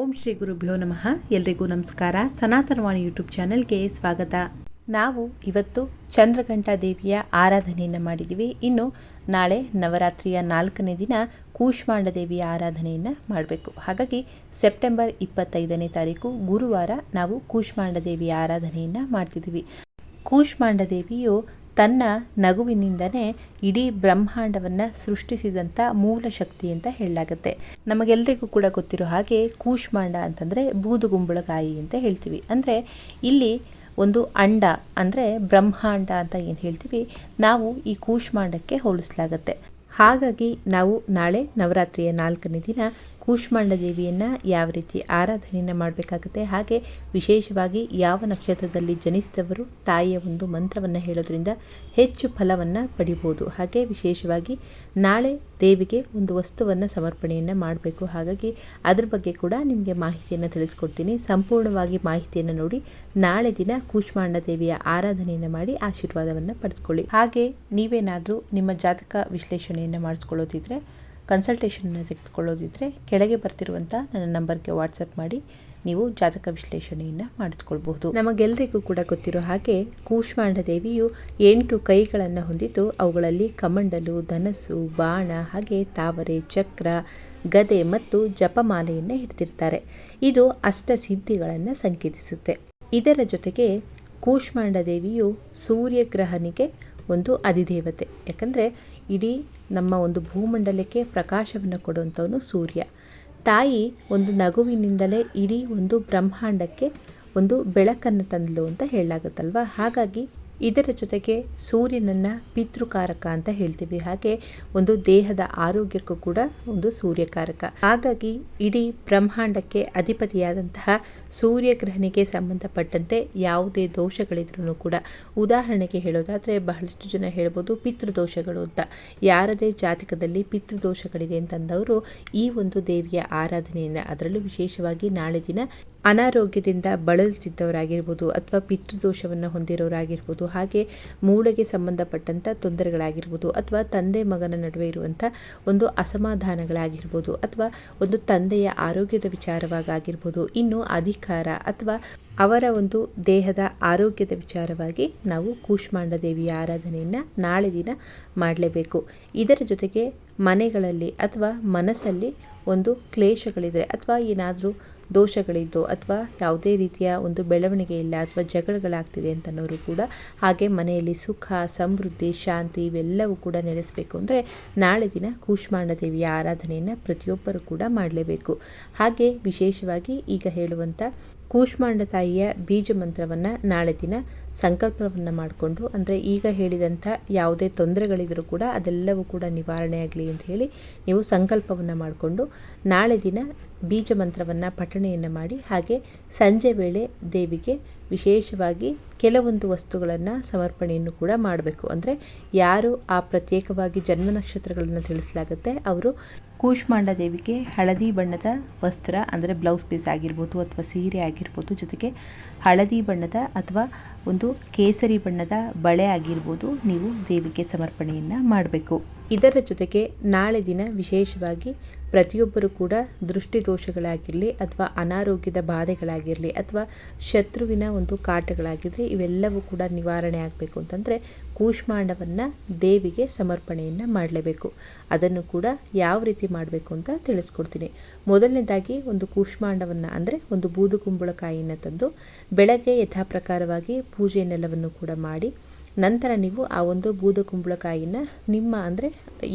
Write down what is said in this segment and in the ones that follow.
ಓಂ ಶ್ರೀ ಗುರುಭ್ಯೋ ನಮಃ. ಎಲ್ರಿಗೂ ನಮಸ್ಕಾರ. ಸನಾತನವಾಣಿ ಯೂಟ್ಯೂಬ್ ಚಾನೆಲ್ಗೆ ಸ್ವಾಗತ. ನಾವು ಇವತ್ತು ಚಂದ್ರಘಂಟಾ ದೇವಿಯ ಆರಾಧನೆಯನ್ನು ಮಾಡಿದ್ದೀವಿ. ಇನ್ನು ನಾಳೆ ನವರಾತ್ರಿಯ ನಾಲ್ಕನೇ ದಿನ ಕೂಷ್ಮಾಂಡ ದೇವಿಯ ಆರಾಧನೆಯನ್ನು ಮಾಡಬೇಕು. ಹಾಗಾಗಿ ಸೆಪ್ಟೆಂಬರ್ ಇಪ್ಪತ್ತೈದನೇ ತಾರೀಕು ಗುರುವಾರ ನಾವು ಕೂಷ್ಮಾಂಡ ದೇವಿಯ ಆರಾಧನೆಯನ್ನು ಮಾಡ್ತಿದ್ದೀವಿ. ಕೂಷ್ಮಾಂಡ ದೇವಿಯು ತನ್ನ ನಗುವಿನಿಂದನೇ ಇಡೀ ಬ್ರಹ್ಮಾಂಡವನ್ನು ಸೃಷ್ಟಿಸಿದಂಥ ಮೂಲ ಶಕ್ತಿ ಅಂತ ಹೇಳಲಾಗುತ್ತೆ. ನಮಗೆಲ್ಲರಿಗೂ ಕೂಡ ಗೊತ್ತಿರೋ ಹಾಗೆ ಕೂಷ್ಮಾಂಡ ಅಂತಂದರೆ ಬೂದುಗುಂಬಳಕಾಯಿ ಅಂತ ಹೇಳ್ತೀವಿ. ಅಂದರೆ ಇಲ್ಲಿ ಒಂದು ಅಂಡ, ಅಂದರೆ ಬ್ರಹ್ಮಾಂಡ ಅಂತ ಏನು ಹೇಳ್ತೀವಿ, ನಾವು ಈ ಕೂಷ್ಮಾಂಡಕ್ಕೆ ಹೋಲಿಸಲಾಗತ್ತೆ. ಹಾಗಾಗಿ ನಾವು ನಾಳೆ ನವರಾತ್ರಿಯ ನಾಲ್ಕನೇ ದಿನ ಕೂಷ್ಮಾಂಡ ದೇವಿಯನ್ನು ಯಾವ ರೀತಿ ಆರಾಧನೆಯನ್ನು ಮಾಡಬೇಕಾಗುತ್ತೆ, ಹಾಗೆ ವಿಶೇಷವಾಗಿ ಯಾವ ನಕ್ಷತ್ರದಲ್ಲಿ ಜನಿಸಿದವರು ತಾಯಿಯ ಒಂದು ಮಂತ್ರವನ್ನು ಹೇಳೋದ್ರಿಂದ ಹೆಚ್ಚು ಫಲವನ್ನು ಪಡಿಬೋದು. ಹಾಗೆ ವಿಶೇಷವಾಗಿ ನಾಳೆ ದೇವಿಗೆ ಒಂದು ವಸ್ತುವನ್ನು ಸಮರ್ಪಣೆಯನ್ನು ಮಾಡಬೇಕು. ಹಾಗಾಗಿ ಅದ್ರ ಬಗ್ಗೆ ಕೂಡ ನಿಮಗೆ ಮಾಹಿತಿಯನ್ನು ತಿಳಿಸ್ಕೊಡ್ತೀನಿ. ಸಂಪೂರ್ಣವಾಗಿ ಮಾಹಿತಿಯನ್ನು ನೋಡಿ ನಾಳೆ ದಿನ ಕೂಷ್ಮಾಂಡ ದೇವಿಯ ಆರಾಧನೆಯನ್ನು ಮಾಡಿ ಆಶೀರ್ವಾದವನ್ನು ಪಡೆದುಕೊಳ್ಳಿ. ಹಾಗೆ ನೀವೇನಾದರೂ ನಿಮ್ಮ ಜಾತಕ ವಿಶ್ಲೇಷಣೆಯನ್ನು ಮಾಡಿಸ್ಕೊಳ್ಳೋದಿದ್ರೆ ಕನ್ಸಲ್ಟೇಷನ್ನ ತೆಗೆದುಕೊಳ್ಳೋದಿದ್ರೆ ಕೆಳಗೆ ಬರ್ತಿರುವಂಥ ನನ್ನ ನಂಬರ್ಗೆ ವಾಟ್ಸಪ್ ಮಾಡಿ. ನೀವು ಜಾತಕ ವಿಶ್ಲೇಷಣೆಯನ್ನು ಮಾಡಿಸ್ಕೊಳ್ಬಹುದು. ನಮಗೆಲ್ಲರಿಗೂ ಕೂಡ ಗೊತ್ತಿರೋ ಹಾಗೆ ಕೂಷ್ಮಾಂಡ ದೇವಿಯು ಎಂಟು ಕೈಗಳನ್ನು ಹೊಂದಿದ್ದು ಅವುಗಳಲ್ಲಿ ಕಮಂಡಲು, ಧನಸ್ಸು, ಬಾಣ, ಹಾಗೆ ತಾವರೆ, ಚಕ್ರ, ಗದೆ ಮತ್ತು ಜಪಮಾಲೆಯನ್ನು ಹಿಡ್ತಿರ್ತಾರೆ ಇದು ಅಷ್ಟಸಿದ್ಧಿಗಳನ್ನು ಸಂಕೇತಿಸುತ್ತೆ. ಇದರ ಜೊತೆಗೆ ಕೂಷ್ಮಾಂಡ ದೇವಿಯು ಸೂರ್ಯಗ್ರಹನಿಗೆ ಒಂದು ಅಧಿದೇವತೆ. ಯಾಕಂದರೆ ಇಡೀ ನಮ್ಮ ಒಂದು ಭೂಮಂಡಲಕ್ಕೆ ಪ್ರಕಾಶವನ್ನು ಕೊಡುವಂಥವನು ಸೂರ್ಯ. ತಾಯಿ ಒಂದು ನಗುವಿನಿಂದಲೇ ಇಡೀ ಒಂದು ಬ್ರಹ್ಮಾಂಡಕ್ಕೆ ಒಂದು ಬೆಳಕನ್ನು ತಂದಲು ಅಂತ ಹೇಳಲಾಗುತ್ತಲ್ವ? ಹಾಗಾಗಿ ಇದರ ಜೊತೆಗೆ ಸೂರ್ಯನನ್ನು ಪಿತೃಕಾರಕ ಅಂತ ಹೇಳ್ತೀವಿ. ಹಾಗೆ ಒಂದು ದೇಹದ ಆರೋಗ್ಯಕ್ಕೂ ಕೂಡ ಒಂದು ಸೂರ್ಯಕಾರಕ. ಹಾಗಾಗಿ ಇಡೀ ಬ್ರಹ್ಮಾಂಡಕ್ಕೆ ಅಧಿಪತಿಯಾದಂತಹ ಸೂರ್ಯಗ್ರಹಣಿಗೆ ಸಂಬಂಧಪಟ್ಟಂತೆ ಯಾವುದೇ ದೋಷಗಳಿದ್ರೂ ಕೂಡ ಉದಾಹರಣೆಗೆ ಹೇಳೋದಾದರೆ ಬಹಳಷ್ಟು ಜನ ಹೇಳ್ಬೋದು ಪಿತೃದೋಷಗಳು ಅಂತ. ಯಾರದೇ ಜಾತಕದಲ್ಲಿ ಪಿತೃದೋಷಗಳಿದೆ ಅಂತಂದವರು ಈ ಒಂದು ದೇವಿಯ ಆರಾಧನೆಯನ್ನು ಅದರಲ್ಲೂ ವಿಶೇಷವಾಗಿ ನಾಳೆ ದಿನ ಅನಾರೋಗ್ಯದಿಂದ ಬಳಲುತ್ತಿದ್ದವರಾಗಿರ್ಬೋದು ಅಥವಾ ಪಿತೃದೋಷವನ್ನು ಹೊಂದಿರೋರಾಗಿರ್ಬೋದು ಹಾಗೆ ಮೂಳೆಗೆ ಸಂಬಂಧಪಟ್ಟಂಥ ತೊಂದರೆಗಳಾಗಿರ್ಬೋದು ಅಥವಾ ತಂದೆ ಮಗನ ನಡುವೆ ಇರುವಂಥ ಒಂದು ಅಸಮಾಧಾನಗಳಾಗಿರ್ಬೋದು ಅಥವಾ ಒಂದು ತಂದೆಯ ಆರೋಗ್ಯದ ವಿಚಾರವಾಗಿರ್ಬೋದು ಇನ್ನು ಅಧಿಕಾರ ಅಥವಾ ಅವರ ಒಂದು ದೇಹದ ಆರೋಗ್ಯದ ವಿಚಾರವಾಗಿ ನಾವು ಕೂಷ್ಮಾಂಡ ದೇವಿಯ ಆರಾಧನೆಯನ್ನು ನಾಳೆ ದಿನ ಮಾಡಲೇಬೇಕು. ಇದರ ಜೊತೆಗೆ ಮನೆಗಳಲ್ಲಿ ಅಥವಾ ಮನಸ್ಸಲ್ಲಿ ಒಂದು ಕ್ಲೇಶಗಳಿದೆ ಅಥವಾ ಏನಾದರೂ ದೋಷಗಳಿದ್ದು ಅಥವಾ ಯಾವುದೇ ರೀತಿಯ ಒಂದು ಬೆಳವಣಿಗೆ ಇಲ್ಲ ಅಥವಾ ಜಗಳಗಳಾಗ್ತಿದೆ ಅಂತನೋರು ಕೂಡ ಹಾಗೆ ಮನೆಯಲ್ಲಿ ಸುಖ, ಸಮೃದ್ಧಿ, ಶಾಂತಿ ಇವೆಲ್ಲವೂ ಕೂಡ ನೆಲೆಸಬೇಕು ಅಂದರೆ ನಾಳೆ ದಿನ ಕೂಷ್ಮಾಂಡ ದೇವಿಯ ಆರಾಧನೆಯನ್ನು ಪ್ರತಿಯೊಬ್ಬರು ಕೂಡ ಮಾಡಲೇಬೇಕು. ಹಾಗೆ ವಿಶೇಷವಾಗಿ ಈಗ ಹೇಳುವಂಥ ಕೂಷ್ಮಾಂಡ ತಾಯಿಯ ಬೀಜ ಮಂತ್ರವನ್ನು ನಾಳೆ ದಿನ ಸಂಕಲ್ಪವನ್ನು ಮಾಡಿಕೊಂಡು, ಅಂದರೆ ಈಗ ಹೇಳಿದಂಥ ಯಾವುದೇ ತೊಂದರೆಗಳಿದ್ರೂ ಕೂಡ ಅದೆಲ್ಲವೂ ಕೂಡ ನಿವಾರಣೆ ಆಗಲಿ ಅಂತ ಹೇಳಿ ನೀವು ಸಂಕಲ್ಪವನ್ನು ಮಾಡಿಕೊಂಡು ನಾಳೆ ದಿನ ಬೀಜ ಮಂತ್ರವನ್ನು ಪಠಣೆಯನ್ನು ಮಾಡಿ, ಹಾಗೆ ಸಂಜೆ ವೇಳೆ ದೇವಿಗೆ ವಿಶೇಷವಾಗಿ ಕೆಲವೊಂದು ವಸ್ತುಗಳನ್ನು ಸಮರ್ಪಣೆಯನ್ನು ಕೂಡ ಮಾಡಬೇಕು. ಅಂದರೆ ಯಾರು ಆ ಪ್ರತ್ಯೇಕವಾಗಿ ಜನ್ಮ ನಕ್ಷತ್ರಗಳನ್ನು ತಿಳಿಸಲಾಗುತ್ತೆ, ಅವರು ಕೂಷ್ಮಾಂಡ ದೇವಿಗೆ ಹಳದಿ ಬಣ್ಣದ ವಸ್ತ್ರ, ಅಂದರೆ ಬ್ಲೌಸ್ ಪೀಸ್ ಆಗಿರ್ಬೋದು ಅಥವಾ ಸೀರೆ ಆಗಿರ್ಬೋದು, ಜೊತೆಗೆ ಹಳದಿ ಬಣ್ಣದ ಅಥವಾ ಒಂದು ಕೇಸರಿ ಬಣ್ಣದ ಬಳೆ ಆಗಿರ್ಬೋದು, ನೀವು ದೇವಿಗೆ ಸಮರ್ಪಣೆಯನ್ನು ಮಾಡಬೇಕು. ಇದರ ಜೊತೆಗೆ ನಾಳೆ ದಿನ ವಿಶೇಷವಾಗಿ ಪ್ರತಿಯೊಬ್ಬರು ಕೂಡ ದೃಷ್ಟಿದೋಷಗಳಾಗಿರಲಿ ಅಥವಾ ಅನಾರೋಗ್ಯದ ಬಾಧೆಗಳಾಗಿರಲಿ ಅಥವಾ ಶತ್ರುವಿನ ಒಂದು ಕಾಟಗಳಾಗಿರಲಿ ಇವೆಲ್ಲವೂ ಕೂಡ ನಿವಾರಣೆ ಆಗಬೇಕು ಅಂತಂದರೆ ಕೂಷ್ಮಾಂಡವನ್ನು ದೇವಿಗೆ ಸಮರ್ಪಣೆಯನ್ನು ಮಾಡಲೇಬೇಕು. ಅದನ್ನು ಕೂಡ ಯಾವ ರೀತಿ ಮಾಡಬೇಕು ಅಂತ ತಿಳಿಸ್ಕೊಡ್ತೀನಿ. ಮೊದಲನೇದಾಗಿ ಒಂದು ಕೂಷ್ಮಾಂಡವನ್ನು ಅಂದರೆ ಒಂದು ಬೂದು ಕುಂಬಳಕಾಯಿಯನ್ನು ತಂದು ಬೆಳಗ್ಗೆ ಯಥಾಪ್ರಕಾರವಾಗಿ ಪೂಜೆಯನ್ನೆಲ್ಲವನ್ನು ಕೂಡ ಮಾಡಿ ನಂತರ ನೀವು ಆ ಒಂದು ಬೂದು ಕುಂಬಳಕಾಯಿನ ನಿಮ್ಮ ಅಂದರೆ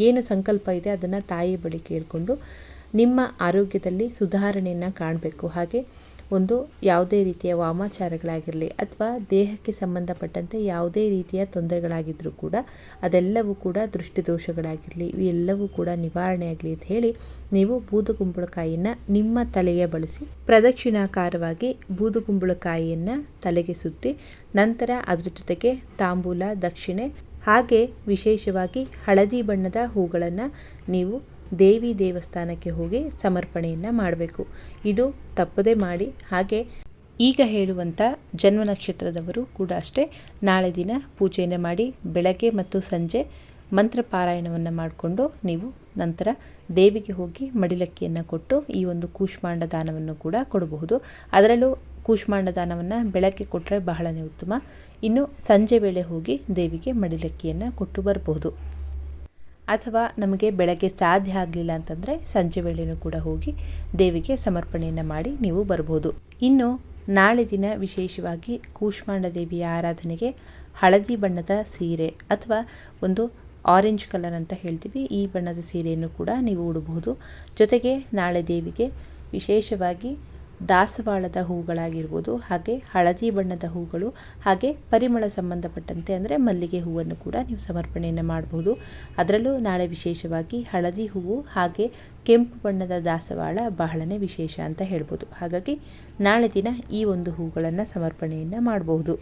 ಏನು ಸಂಕಲ್ಪ ಇದೆ ಅದನ್ನು ತಾಯಿ ಬಳಿ ಕೇಳಿಕೊಂಡು ನಿಮ್ಮ ಆರೋಗ್ಯದಲ್ಲಿ ಸುಧಾರಣೆಯನ್ನು ಕಾಣಬೇಕು. ಹಾಗೆ ಒಂದು ಯಾವುದೇ ರೀತಿಯ ವಾಮಾಚಾರಗಳಾಗಿರಲಿ ಅಥವಾ ದೇಹಕ್ಕೆ ಸಂಬಂಧಪಟ್ಟಂತೆ ಯಾವುದೇ ರೀತಿಯ ತೊಂದರೆಗಳಾಗಿದ್ದರೂ ಕೂಡ ಅದೆಲ್ಲವೂ ಕೂಡ ದೃಷ್ಟಿದೋಷಗಳಾಗಿರಲಿ, ಇವೆಲ್ಲವೂ ಕೂಡ ನಿವಾರಣೆ ಆಗಲಿ ಅಂತ ಹೇಳಿ ನೀವು ಬೂದುಗುಂಬಳಕಾಯಿಯನ್ನು ನಿಮ್ಮ ತಲೆಗೆ ಬಳಸಿ ಪ್ರದಕ್ಷಿಣಾಕಾರವಾಗಿ ಬೂದುಗುಂಬಳಕಾಯಿಯನ್ನು ತಲೆಗೆ ಸುತ್ತಿ ನಂತರ ಅದರ ಜೊತೆಗೆ ತಾಂಬೂಲ, ದಕ್ಷಿಣೆ ಹಾಗೆ ವಿಶೇಷವಾಗಿ ಹಳದಿ ಬಣ್ಣದ ಹೂಗಳನ್ನು ನೀವು ದೇವಿ ದೇವಸ್ಥಾನಕ್ಕೆ ಹೋಗಿ ಸಮರ್ಪಣೆಯನ್ನು ಮಾಡಬೇಕು. ಇದು ತಪ್ಪದೇ ಮಾಡಿ. ಹಾಗೆ ಈಗ ಹೇಳುವಂಥ ಜನ್ಮ ನಕ್ಷತ್ರದವರು ಕೂಡ ಅಷ್ಟೇ ನಾಳೆ ದಿನ ಪೂಜೆಯನ್ನು ಮಾಡಿ ಬೆಳಗ್ಗೆ ಮತ್ತು ಸಂಜೆ ಮಂತ್ರ ಪಾರಾಯಣವನ್ನು ಮಾಡಿಕೊಂಡು ನೀವು ನಂತರ ದೇವಿಗೆ ಹೋಗಿ ಮಡಿಲಕ್ಕಿಯನ್ನು ಕೊಟ್ಟು ಈ ಒಂದು ಕೂಷ್ಮಾಂಡ ದಾನವನ್ನು ಕೂಡ ಕೊಡಬಹುದು. ಅದರಲ್ಲೂ ಕೂಷ್ಮಾಂಡ ದಾನವನ್ನು ಬೆಳಗ್ಗೆ ಕೊಟ್ಟರೆ ಬಹಳನೇ ಉತ್ತಮ. ಇನ್ನು ಸಂಜೆ ವೇಳೆ ಹೋಗಿ ದೇವಿಗೆ ಮಡಿಲಕ್ಕಿಯನ್ನು ಕೊಟ್ಟು ಬರಬಹುದು ಅಥವಾ ನಮಗೆ ಬೆಳಗ್ಗೆ ಸಾಧ್ಯ ಆಗಲಿಲ್ಲ ಅಂತಂದರೆ ಸಂಜೆ ವೇಳೆಯೂ ಕೂಡ ಹೋಗಿ ದೇವಿಗೆ ಸಮರ್ಪಣೆಯನ್ನು ಮಾಡಿ ನೀವು ಬರ್ಬೋದು. ಇನ್ನು ನಾಳೆ ದಿನ ವಿಶೇಷವಾಗಿ ಕೂಷ್ಮಾಂಡ ದೇವಿಯ ಆರಾಧನೆಗೆ ಹಳದಿ ಬಣ್ಣದ ಸೀರೆ ಅಥವಾ ಒಂದು ಆರೆಂಜ್ ಕಲರ್ ಅಂತ ಹೇಳ್ತೀವಿ, ಈ ಬಣ್ಣದ ಸೀರೆಯನ್ನು ಕೂಡ ನೀವು ಉಡಬಹುದು. ಜೊತೆಗೆ ನಾಳೆ ದೇವಿಗೆ ವಿಶೇಷವಾಗಿ ದಾಸವಾಳದ ಹೂಗಳಾಗಿರ್ಬೋದು, ಹಾಗೆ ಹಳದಿ ಬಣ್ಣದ ಹೂಗಳು, ಹಾಗೆ ಪರಿಮಳ ಸಂಬಂಧಪಟ್ಟಂತೆ ಅಂದರೆ ಮಲ್ಲಿಗೆ ಹೂವನ್ನು ಕೂಡ ನೀವು ಸಮರ್ಪಣೆಯನ್ನು ಮಾಡಬಹುದು ಅದರಲ್ಲೂ ನಾಳೆ ವಿಶೇಷವಾಗಿ ಹಳದಿ ಹೂವು ಹಾಗೆ ಕೆಂಪು ಬಣ್ಣದ ದಾಸವಾಳ ಬಹಳನೇ ವಿಶೇಷ ಅಂತ ಹೇಳ್ಬೋದು. ಹಾಗಾಗಿ ನಾಳೆ ದಿನ ಈ ಒಂದು ಹೂಗಳನ್ನು ಸಮರ್ಪಣೆಯನ್ನು ಮಾಡಬಹುದು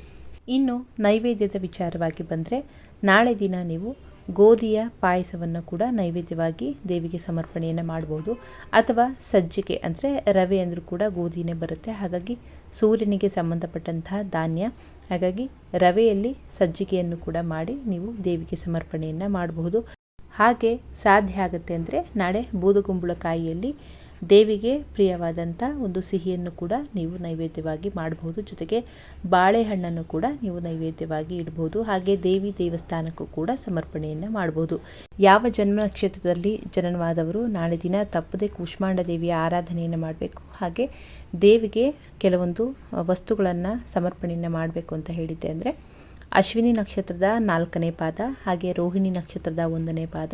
ಇನ್ನು ನೈವೇದ್ಯದ ವಿಚಾರವಾಗಿ ಬಂದರೆ ನಾಳೆ ದಿನ ನೀವು ಗೋಧಿಯ ಪಾಯಸವನ್ನು ಕೂಡ ನೈವೇದ್ಯವಾಗಿ ದೇವಿಗೆ ಸಮರ್ಪಣೆಯನ್ನು ಮಾಡ್ಬೋದು. ಅಥವಾ ಸಜ್ಜಿಕೆ ಅಂದರೆ ರವೆ ಅಂದರೂ ಕೂಡ ಗೋಧಿನೇ ಬರುತ್ತೆ. ಹಾಗಾಗಿ ಸೂರ್ಯನಿಗೆ ಸಂಬಂಧಪಟ್ಟಂತಹ ಧಾನ್ಯ. ಹಾಗಾಗಿ ರವೆಯಲ್ಲಿ ಸಜ್ಜಿಗೆಯನ್ನು ಕೂಡ ಮಾಡಿ ನೀವು ದೇವಿಗೆ ಸಮರ್ಪಣೆಯನ್ನು ಮಾಡಬಹುದು ಹಾಗೆ ಸಾಧ್ಯ ಆಗುತ್ತೆ ಅಂದರೆ ನಾಳೆ ಬೂದುಗುಂಬಳಕಾಯಿಯಲ್ಲಿ ದೇವಿಗೆ ಪ್ರಿಯವಾದಂಥ ಒಂದು ಸಿಹಿಯನ್ನು ಕೂಡ ನೀವು ನೈವೇದ್ಯವಾಗಿ ಮಾಡಬಹುದು ಜೊತೆಗೆ ಬಾಳೆಹಣ್ಣನ್ನು ಕೂಡ ನೀವು ನೈವೇದ್ಯವಾಗಿ ಇಡಬಹುದು ಹಾಗೆ ದೇವಿ ದೇವಸ್ಥಾನಕ್ಕೂ ಕೂಡ ಸಮರ್ಪಣೆಯನ್ನು ಮಾಡಬಹುದು ಯಾವ ಜನ್ಮ ನಕ್ಷತ್ರದಲ್ಲಿ ಜನನವಾದವರು ನಾಳೆ ದಿನ ತಪ್ಪದೆ ಕೂಷ್ಮಾಂಡ ದೇವಿಯ ಆರಾಧನೆಯನ್ನು ಮಾಡಬೇಕು. ಹಾಗೆ ದೇವಿಗೆ ಕೆಲವೊಂದು ವಸ್ತುಗಳನ್ನು ಸಮರ್ಪಣೆಯನ್ನು ಮಾಡಬೇಕು ಅಂತ ಹೇಳಿದ್ದೆ ಅಂದರೆ ಅಶ್ವಿನಿ ನಕ್ಷತ್ರದ ನಾಲ್ಕನೇ ಪಾದ, ಹಾಗೆ ರೋಹಿಣಿ ನಕ್ಷತ್ರದ ಒಂದನೇ ಪಾದ,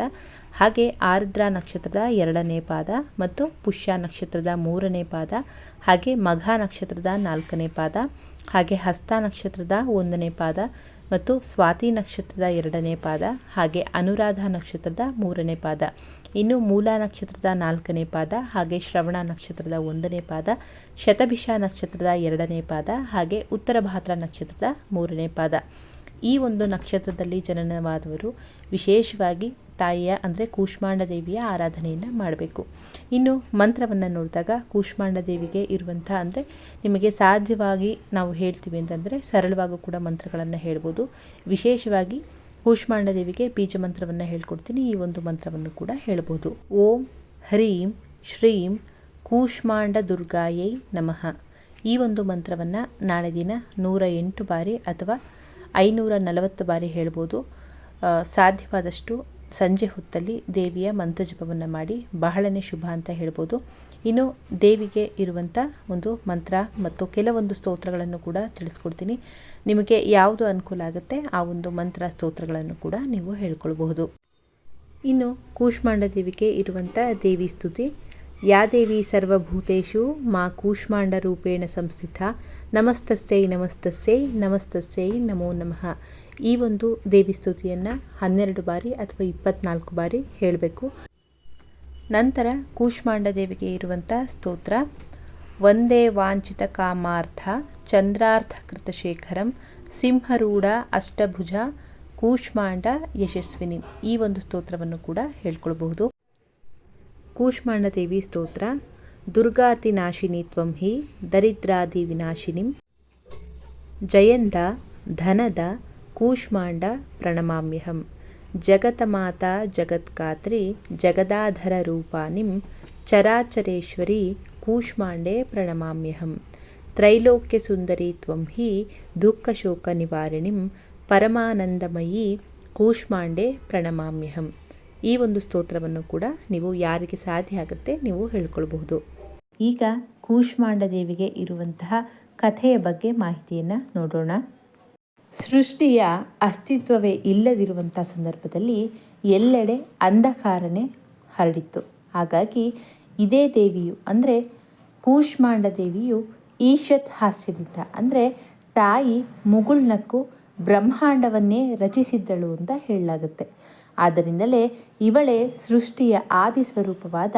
ಹಾಗೆ ಆರ್ದ್ರ ನಕ್ಷತ್ರದ ಎರಡನೇ ಪಾದ ಮತ್ತು ಪುಷ್ಯ ನಕ್ಷತ್ರದ ಮೂರನೇ ಪಾದ, ಹಾಗೆ ಮಘ ನಕ್ಷತ್ರದ ನಾಲ್ಕನೇ ಪಾದ, ಹಾಗೆ ಹಸ್ತ ನಕ್ಷತ್ರದ ಒಂದನೇ ಪಾದ ಮತ್ತು ಸ್ವಾತಿ ನಕ್ಷತ್ರದ ಎರಡನೇ ಪಾದ, ಹಾಗೆ ಅನುರಾಧ ನಕ್ಷತ್ರದ ಮೂರನೇ ಪಾದ. ಇನ್ನು ಮೂಲ ನಕ್ಷತ್ರದ ನಾಲ್ಕನೇ ಪಾದ ಹಾಗೆ ಶ್ರವಣ ನಕ್ಷತ್ರದ ಒಂದನೇ ಪಾದ, ಶತಭಿಷ ನಕ್ಷತ್ರದ ಎರಡನೇ ಪಾದ ಹಾಗೆ ಉತ್ತರ ಭಾದ್ರ ನಕ್ಷತ್ರದ ಮೂರನೇ ಪಾದ. ಈ ಒಂದು ನಕ್ಷತ್ರದಲ್ಲಿ ಜನನವಾದವರು ವಿಶೇಷವಾಗಿ ತಾಯಿಯ ಅಂದರೆ ಕೂಷ್ಮಾಂಡ ದೇವಿಯ ಆರಾಧನೆಯನ್ನು ಮಾಡಬೇಕು. ಇನ್ನು ಮಂತ್ರವನ್ನು ನೋಡಿದಾಗ ಕೂಷ್ಮಾಂಡ ದೇವಿಗೆ ಇರುವಂಥ ಅಂದರೆ ನಿಮಗೆ ಸಾಧ್ಯವಾಗಿ ನಾವು ಹೇಳ್ತೀವಿ ಅಂತಂದರೆ ಸರಳವಾಗೂ ಕೂಡ ಮಂತ್ರಗಳನ್ನು ಹೇಳ್ಬೋದು. ವಿಶೇಷವಾಗಿ ಕೂಷ್ಮಾಂಡ ದೇವಿಗೆ ಬೀಜ ಮಂತ್ರವನ್ನು ಹೇಳ್ಕೊಡ್ತೀನಿ. ಈ ಒಂದು ಮಂತ್ರವನ್ನು ಕೂಡ ಹೇಳ್ಬೋದು. ಓಂ ಹ್ರೀಂ ಶ್ರೀಂ ಕೂಷ್ಮಾಂಡ ದುರ್ಗಾಯೈ ನಮಃ. ಈ ಒಂದು ಮಂತ್ರವನ್ನು ನಾಳೆ ದಿನ ನೂರ ಎಂಟು ಬಾರಿ ಅಥವಾ ಐನೂರ ನಲವತ್ತು ಬಾರಿ ಹೇಳ್ಬೋದು. ಸಾಧ್ಯವಾದಷ್ಟು ಸಂಜೆ ಹೊತ್ತಲ್ಲಿ ದೇವಿಯ ಮಂತ್ರಜಪವನ್ನು ಮಾಡಿ ಬಹಳನೇ ಶುಭ ಅಂತ ಹೇಳ್ಬೋದು. ಇನ್ನು ದೇವಿಗೆ ಇರುವಂಥ ಒಂದು ಮಂತ್ರ ಮತ್ತು ಕೆಲವೊಂದು ಸ್ತೋತ್ರಗಳನ್ನು ಕೂಡ ತಿಳಿಸ್ಕೊಡ್ತೀನಿ. ನಿಮಗೆ ಯಾವುದು ಅನುಕೂಲ ಆಗುತ್ತೆ ಆ ಒಂದು ಮಂತ್ರ ಸ್ತೋತ್ರಗಳನ್ನು ಕೂಡ ನೀವು ಹೇಳ್ಕೊಳ್ಬಹುದು. ಇನ್ನು ಕೂಷ್ಮಾಂಡ ದೇವಿಗೆ ಇರುವಂಥ ದೇವಿ ಸ್ತುತಿ. ಯಾ ದೇವಿ ಸರ್ವಭೂತೇಶು ಮಾ ಕೂಷ್ಮಾಂಡ ರೂಪೇಣ ಸಂಸ್ಥಿತ. ನಮಸ್ತಸ್ಯೈ ನಮಸ್ತಸ್ಯೈ ನಮಸ್ತಸ್ಯೈ ನಮೋ ನಮಃ. ಈ ಒಂದು ದೇವಿ ಸ್ತುತಿಯನ್ನು ಹನ್ನೆರಡು ಬಾರಿ ಅಥವಾ ಇಪ್ಪತ್ನಾಲ್ಕು ಬಾರಿ ಹೇಳಬೇಕು. ನಂತರ ಕೂಷ್ಮಾಂಡದೇವಿಗೆ ಇರುವಂಥ ಸ್ತೋತ್ರ ಒಂದೇ ವಾಂಚಿತ ಕಾಮಾರ್ಥ ಚಂದ್ರಾರ್ಥ ಕೃತಶೇಖರಂ ಸಿಂಹರೂಢ ಅಷ್ಟಭುಜ ಕೂಷ್ಮಾಂಡ ಯಶಸ್ವಿನಿ ಈ ಒಂದು ಸ್ತೋತ್ರವನ್ನು ಕೂಡ ಹೇಳ್ಕೊಳ್ಬಹುದು. ಕೂಷ್ಮಾಂಡದೇವಿ ಸ್ತೋತ್ರ, ದುರ್ಗಾತಿ ನಾಶಿನಿ ತ್ವಂ ಹಿ ದರಿದ್ರಾದಿ ವಿನಾಶಿನಿಂ ಜಯಂದ ಧನದ ಕೂಷ್ಮಾಂಡ ಪ್ರಣಮಾಮ್ಯಹಂ ಜಗತಮಾತಾ ಜಗತ್ಕಾತ್ರಿ ಜಗದಾಧರ ರೂಪಾನಿಂ ಚರಾಚರೇಶ್ವರಿ ಕೂಷ್ಮಾಂಡೆ ಪ್ರಣಮಾಮ್ಯಹಂ. ತ್ರೈಲೋಕ್ಯ ಸುಂದರಿ ತ್ವಂ ಹಿ ದುಃಖ ಶೋಕ ನಿವಾರಿಣಿಂ ಪರಮಾನಂದಮಯಿ ಕೂಷ್ಮಾಂಡೆ ಪ್ರಣಮಾಮ್ಯಹಂ. ಈ ಒಂದು ಸ್ತೋತ್ರವನ್ನು ಕೂಡ ನೀವು ಯಾರಿಗೆ ಸಾಧ್ಯ ಆಗುತ್ತೆ ನೀವು ಹೇಳ್ಕೊಳ್ಬಹುದು. ಈಗ ಕೂಷ್ಮಾಂಡ ದೇವಿಗೆ ಇರುವಂತಹ ಕಥೆಯ ಬಗ್ಗೆ ಮಾಹಿತಿಯನ್ನು ನೋಡೋಣ. ಸೃಷ್ಟಿಯ ಅಸ್ತಿತ್ವವೇ ಇಲ್ಲದಿರುವಂಥ ಸಂದರ್ಭದಲ್ಲಿ ಎಲ್ಲೆಡೆ ಅಂಧಕಾರನೇ ಹರಡಿತ್ತು. ಹಾಗಾಗಿ ಇದೇ ದೇವಿಯು, ಅಂದರೆ ಕೂಷ್ಮಾಂಡ ದೇವಿಯು ಈಶತ್ ಹಾಸ್ಯದಿಂದ, ಅಂದರೆ ತಾಯಿ ಮುಗುಳ್ನಕ್ಕು ಬ್ರಹ್ಮಾಂಡವನ್ನೇ ರಚಿಸಿದ್ದಳು ಅಂತ ಹೇಳಲಾಗುತ್ತೆ. ಆದ್ದರಿಂದಲೇ ಇವಳೇ ಸೃಷ್ಟಿಯ ಆದಿ ಸ್ವರೂಪವಾದ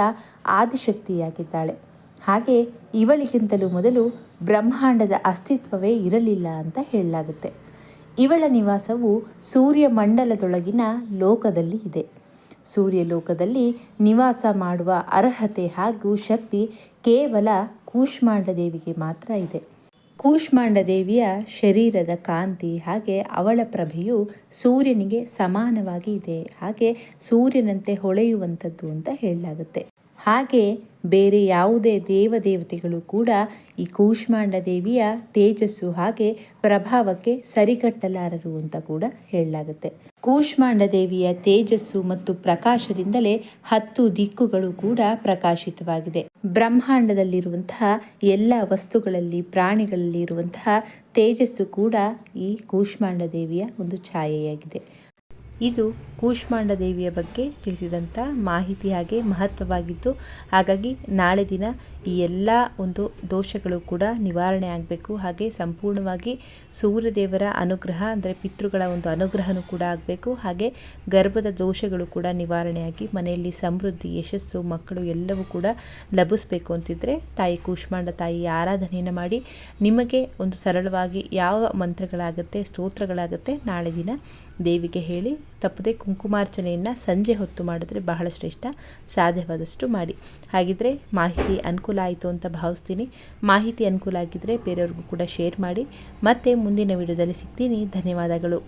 ಆದಿಶಕ್ತಿಯಾಗಿದ್ದಾಳೆ. ಹಾಗೆ ಇವಳಿಗಿಂತಲೂ ಮೊದಲು ಬ್ರಹ್ಮಾಂಡದ ಅಸ್ತಿತ್ವವೇ ಇರಲಿಲ್ಲ ಅಂತ ಹೇಳಲಾಗುತ್ತೆ. ಇವಳ ನಿವಾಸವು ಸೂರ್ಯಮಂಡಲದೊಳಗಿನ ಲೋಕದಲ್ಲಿ ಇದೆ. ಸೂರ್ಯ ಲೋಕದಲ್ಲಿ ನಿವಾಸ ಮಾಡುವ ಅರ್ಹತೆ ಹಾಗೂ ಶಕ್ತಿ ಕೇವಲ ಕೂಷ್ಮಾಂಡ ದೇವಿಗೆ ಮಾತ್ರ ಇದೆ. ಕೂಷ್ಮಾಂಡ ದೇವಿಯ ಶರೀರದ ಕಾಂತಿ ಹಾಗೆ ಅವಳ ಪ್ರಭೆಯು ಸೂರ್ಯನಿಗೆ ಸಮಾನವಾಗಿ ಇದೆ. ಹಾಗೆ ಸೂರ್ಯನಂತೆ ಹೊಳೆಯುವಂಥದ್ದು ಅಂತ ಹೇಳಲಾಗುತ್ತೆ. ಹಾಗೆ ಬೇರೆ ಯಾವುದೇ ದೇವದೇವತೆಗಳು ಕೂಡ ಈ ಕೂಷ್ಮಾಂಡ ದೇವಿಯ ತೇಜಸ್ಸು ಹಾಗೆ ಪ್ರಭಾವಕ್ಕೆ ಸರಿಕಟ್ಟಲಾರರು ಅಂತ ಕೂಡ ಹೇಳಲಾಗುತ್ತೆ. ಕೂಷ್ಮಾಂಡ ದೇವಿಯ ತೇಜಸ್ಸು ಮತ್ತು ಪ್ರಕಾಶದಿಂದಲೇ ಹತ್ತು ದಿಕ್ಕುಗಳು ಕೂಡ ಪ್ರಕಾಶಿತವಾಗಿದೆ. ಬ್ರಹ್ಮಾಂಡದಲ್ಲಿರುವಂತಹ ಎಲ್ಲ ವಸ್ತುಗಳಲ್ಲಿ ಪ್ರಾಣಿಗಳಲ್ಲಿ ಇರುವಂತಹ ತೇಜಸ್ಸು ಕೂಡ ಈ ಕೂಷ್ಮಾಂಡ ದೇವಿಯ ಒಂದು ಛಾಯೆಯಾಗಿದೆ. ಇದು ಕೂಷ್ಮಾಂಡ ದೇವಿಯ ಬಗ್ಗೆ ತಿಳಿಸಿದಂಥ ಮಾಹಿತಿ ಹಾಗೆ ಮಹತ್ವವಾಗಿದ್ದು, ಹಾಗಾಗಿ ನಾಳೆ ದಿನ ಈ ಎಲ್ಲ ಒಂದು ದೋಷಗಳು ಕೂಡ ನಿವಾರಣೆ ಆಗಬೇಕು. ಹಾಗೆ ಸಂಪೂರ್ಣವಾಗಿ ಸೂರ್ಯದೇವರ ಅನುಗ್ರಹ ಅಂದರೆ ಪಿತೃಗಳ ಒಂದು ಅನುಗ್ರಹನೂ ಕೂಡ ಆಗಬೇಕು. ಹಾಗೆ ಗರ್ಭದ ದೋಷಗಳು ಕೂಡ ನಿವಾರಣೆಯಾಗಿ ಮನೆಯಲ್ಲಿ ಸಮೃದ್ಧಿ, ಯಶಸ್ಸು, ಮಕ್ಕಳು ಎಲ್ಲವೂ ಕೂಡ ಲಭಿಸಬೇಕು ಅಂತಿದ್ದರೆ ತಾಯಿ ಕೂಷ್ಮಾಂಡ ತಾಯಿ ಆರಾಧನೆಯನ್ನು ಮಾಡಿ ನಿಮಗೆ ಒಂದು ಸರಳವಾಗಿ ಯಾವ ಮಂತ್ರಗಳಾಗುತ್ತೆ, ಸ್ತೋತ್ರಗಳಾಗುತ್ತೆ ನಾಳೆ ದಿನ ದೇವಿಗೆ ಹೇಳಿ, ತಪ್ಪದೆ ಕುಂಕುಮಾರ್ಚನೆಯನ್ನು ಸಂಜೆ ಹೊತ್ತು ಮಾಡಿದ್ರೆ ಬಹಳ ಶ್ರೇಷ್ಠ, ಸಾಧ್ಯವಾದಷ್ಟು ಮಾಡಿ. ಹಾಗಿದ್ರೆ ಮಾಹಿತಿ ಅನುಕೂಲ ಆಯಿತು ಅಂತ ಭಾವಿಸ್ತೀನಿ. ಮಾಹಿತಿ ಅನುಕೂಲ ಆಗಿದ್ದರೆ ಬೇರೆಯವ್ರಿಗೂ ಕೂಡ ಶೇರ್ ಮಾಡಿ. ಮತ್ತೆ ಮುಂದಿನ ವಿಡಿಯೋದಲ್ಲಿ ಸಿಗ್ತೀನಿ. ಧನ್ಯವಾದಗಳು.